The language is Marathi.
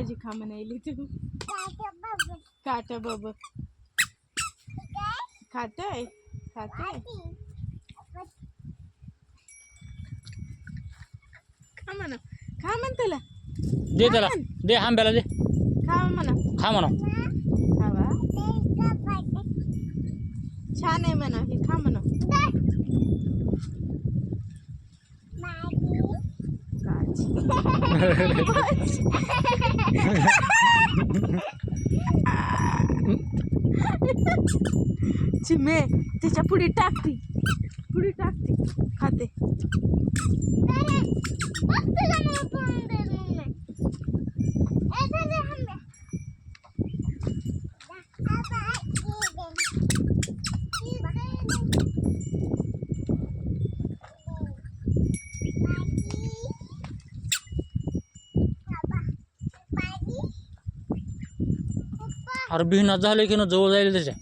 भाजी खा म्हणायली तू. काट बब खातोय? खातोय? खा म्हणा. खा म्हण त्याला. दे त्याला. दे आंब्याला दे. खा म्हणा. खा म्हणा. खावा. छान आहे म्हणा. हे खा म्हणा. चिमे त्याच्या पुढे टाकते पुढे टाकते खाते अरे बिना झालं की ना जवळ जाईल त्याच्या.